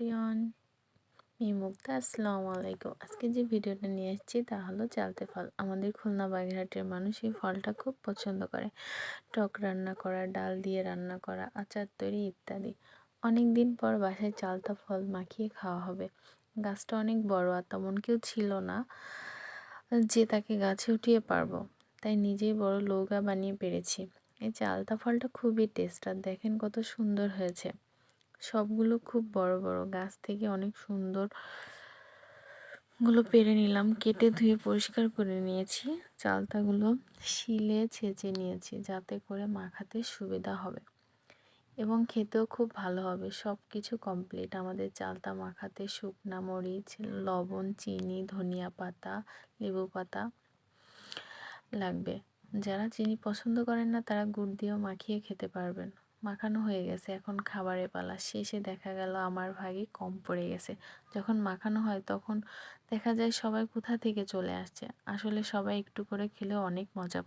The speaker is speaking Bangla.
এভরিওয়ান। আমি মুক্তা আসসালামু আলাইকুম। আজকে যে ভিডিওটা নিয়ে এসেছি তা হলো চালতে ফল। আমাদের খুলনা বাগেরহাটের মানুষ এই ফলটা খুব পছন্দ করে। টক রান্না করা, ডাল দিয়ে রান্না করা, আচার তৈরি ইত্যাদি। অনেক দিন পর বাসায় চালতা ফল মাখিয়ে খাওয়া হবে। গাছটা অনেক বড় আর তেমন কেউ ছিল না যে তাকে গাছে উঠিয়ে পারব। তাই নিজেই বড় লৌকা বানিয়ে পেরেছি। এই চালতা ফলটা খুবই টেস্ট আর দেখেন কত সুন্দর হয়েছে। সবগুলো খুব বড় বড় গাছ থেকে অনেক সুন্দরগুলো পেরে নিলাম, কেটে ধুয়ে পরিষ্কার করে নিয়েছি। চালতাগুলো শিলে ছেঁচে নিয়েছি যাতে করে মাখাতে সুবিধা হবে এবং খেতেও খুব ভালো হবে। সব কিছু কমপ্লিট আমাদের চালতা মাখাতে শুকনা মরিচ, লবণ, চিনি, ধনিয়া পাতা, লেবু পাতা লাগবে। যারা চিনি পছন্দ করেন না তারা গুড় দিয়েও মাখিয়ে খেতে পারবেন। মাখানো হয়ে গেছে। এখন খাবারের পালা শেষে দেখা গেল আমার ভাগে কম পড়ে গেছে। যখন মাখানো হয় তখন দেখা যায় সবাই কোথা থেকে চলে আসছে। আসলে সবাই একটু করে খেলেও অনেক মজা